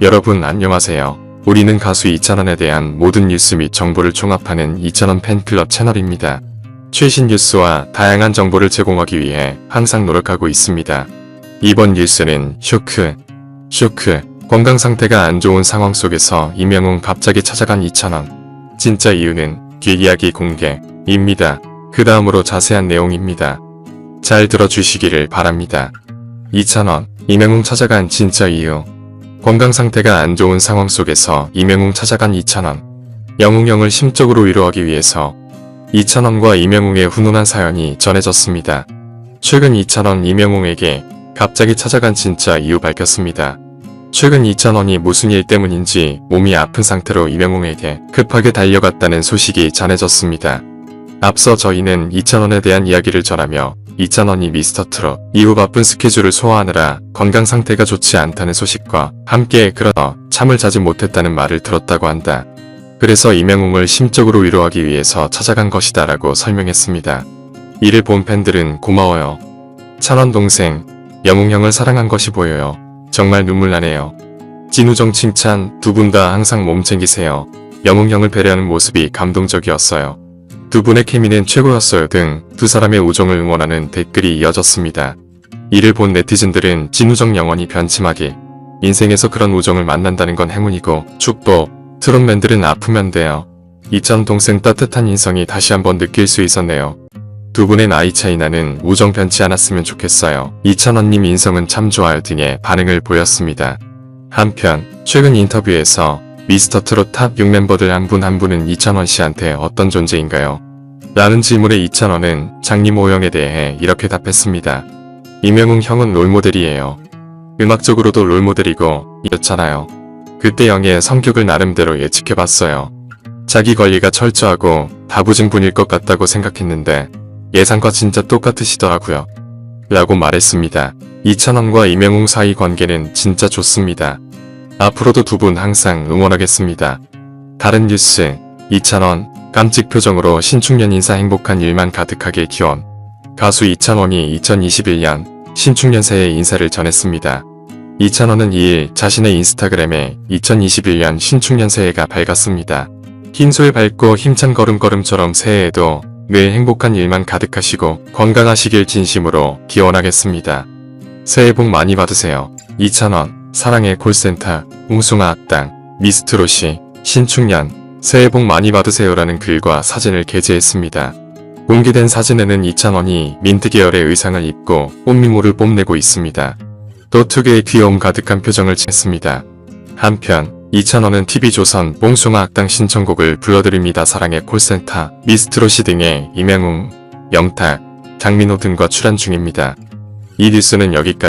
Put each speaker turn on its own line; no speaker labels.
여러분 안녕하세요. 우리는 가수 이찬원에 대한 모든 뉴스 및 정보를 종합하는 이찬원 팬클럽 채널입니다. 최신 뉴스와 다양한 정보를 제공하기 위해 항상 노력하고 있습니다. 이번 뉴스는 쇼크, 쇼크, 건강 상태가 안 좋은 상황 속에서 이명웅 갑자기 찾아간 이찬원. 진짜 이유는 뒷이야기 공개입니다. 그 다음으로 자세한 내용입니다. 잘 들어주시기를 바랍니다. 이찬원, 이명웅 찾아간 진짜 이유. 건강 상태가 안 좋은 상황 속에서 이명웅 찾아간 이찬원. 영웅형을 심적으로 위로하기 위해서 이찬원과 이명웅의 훈훈한 사연이 전해졌습니다. 최근 이찬원 이명웅에게 갑자기 찾아간 진짜 이유 밝혔습니다. 최근 이찬원이 무슨 일 때문인지 몸이 아픈 상태로 이명웅에게 급하게 달려갔다는 소식이 전해졌습니다. 앞서 저희는 이찬원에 대한 이야기를 전하며 이찬원이 미스터 트롯 이후 바쁜 스케줄을 소화하느라 건강 상태가 좋지 않다는 소식과 함께 그러어 잠을 자지 못했다는 말을 들었다고 한다. 그래서 이명웅을 심적으로 위로하기 위해서 찾아간 것이다 라고 설명했습니다. 이를 본 팬들은 고마워요. 찬원 동생, 영웅 형을 사랑한 것이 보여요. 정말 눈물 나네요. 진우정 칭찬 두 분 다 항상 몸 챙기세요. 영웅 형을 배려하는 모습이 감동적이었어요. 두 분의 케미는 최고였어요 등 두 사람의 우정을 응원하는 댓글이 이어졌습니다. 이를 본 네티즌들은 진우정 영원히 변침하길. 인생에서 그런 우정을 만난다는 건 행운이고 축복. 트롯맨들은 아프면 돼요. 이찬 동생 따뜻한 인성이 다시 한번 느낄 수 있었네요. 두 분의 나이 차이 나는 우정 변치 않았으면 좋겠어요. 이찬원님 인성은 참 좋아요 등의 반응을 보였습니다. 한편 최근 인터뷰에서 미스터 트롯 탑 6멤버들 한 분 한 분은 이찬원 씨한테 어떤 존재인가요? 라는 질문에 이찬원은 장님 오영에 대해 이렇게 답했습니다. 이명웅 형은 롤모델이에요. 음악적으로도 롤모델이고 이렇잖아요. 그때 영의 성격을 나름대로 예측해봤어요. 자기 관리가 철저하고 다부진 분일 것 같다고 생각했는데 예상과 진짜 똑같으시더라고요. 라고 말했습니다. 이찬원과 이명웅 사이 관계는 진짜 좋습니다. 앞으로도 두 분 항상 응원하겠습니다. 다른 뉴스, 이찬원, 깜찍 표정으로 신축년 인사 행복한 일만 가득하게 기원. 가수 이찬원이 2021년 신축년 새해 인사를 전했습니다. 이찬원은 2일 자신의 인스타그램에 2021년 신축년 새해가 밝았습니다. 흰솔 밝고 힘찬 걸음걸음처럼 새해에도 늘 행복한 일만 가득하시고 건강하시길 진심으로 기원하겠습니다. 새해 복 많이 받으세요. 이찬원, 사랑의 콜센터, 웅숭아 악당, 미스트롯이, 신축년, 새해 복 많이 받으세요라는 글과 사진을 게재했습니다. 공개된 사진에는 이찬원이 민트 계열의 의상을 입고 꽃미모를 뽐내고 있습니다. 또 특유의 귀여움 가득한 표정을 짓습니다. 한편 이찬원은 TV조선 뽕숭아 악당 신청곡을 불러드립니다. 사랑의 콜센터, 미스트롯이 등의 이명웅, 영탁, 장민호 등과 출연 중입니다. 이 뉴스는 여기까지